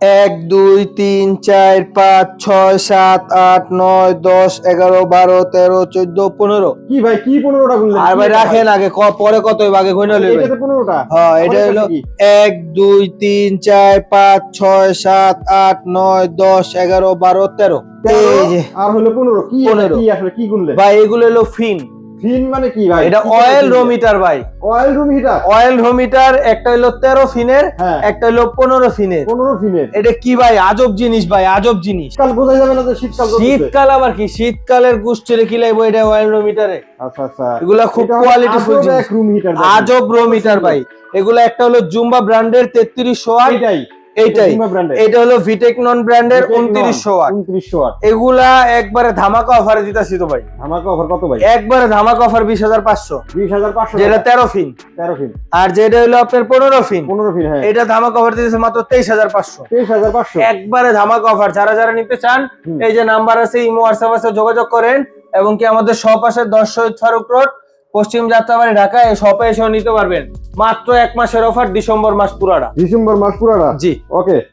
এক দুই তিন চার পাঁচ ছয় সাত আট নয় দশ এগারো বারো তেরো চোদ্দ পনেরো। কি ভাই কি পনেরোটা গুনলেন? আর ভাই রাখেন আগে পরে কত আগে নলে এটাতে পনেরোটা। হ্যাঁ এটা হলো এক দুই তিন চার পাঁচ ছয় সাত আট নয় দশ এগারো বারো তেরো। তেরো আর হলো পনেরো। কি পনেরো। কি আসলে কি গুনলেন? ভাই এগুলো হলো ফিন। ফিন মানে কি ভাই? এটা অয়েল ভাই। অয়েল রুম হিটার অয়েল একটা হলো তেরো ফিনের হ্যাঁ। একটা হলো পনেরো ফিনের। পনেরো ফিনের। এটা কি ভাই? আজব জিনিস ভাই আজব জিনিস। শীতকাল বোঝা যাবে না যে শীতকাল শীতকাল আবার কি? শীতকালের গুষ্টিরে কি লাগবে এটা অয়েল রোমিটারে আচ্ছা আচ্ছা। এগুলা খুব কোয়ালিটিফুল আজব জিনিস। রুম হিটার আজব রোমিটার ভাই। এগুলা একটা হলো জুম্বা ব্র্যান্ডের তেত্রিশশো ওয়াট এটাই। এইটাই। এটা হলো ভিটেক নন ব্র্যান্ডের ওয়াট ওয়াট এগুলা একবারে ধামাকা অফারে দিতেছি তো ভাই। আমাকে অফার কত ভাই? একবারে ধামাকা অফার বিশ হাজার পাঁচশো। বিশ হাজার পাঁচশো যেটা তেরো ফিন। তেরো ফিন। আর যেটা হলো আপনার পনেরো ফিন। পনেরো ফিন হ্যাঁ। এটা ধামাকা অফার দিতেছে মাত্র তেইশ হাজার পাঁচশো। তেইশ হাজার পাঁচশো। একবারে ধামাকা অফার যারা যারা নিতে চান এই যে নাম্বার আছে ইমো হোয়াটসঅ্যাপ আছে যোগাযোগ করেন। এবং কি আমাদের শপ আছে দশ শহীদ ফারুক রোড পশ্চিম যাত্রাবাড়ি ঢাকা এই শপে এসেও নিতে পারবেন। মাত্র এক মাসের অফার ডিসেম্বর মাস পুরাটা। ডিসেম্বর মাস পুরাটা? জি। ওকে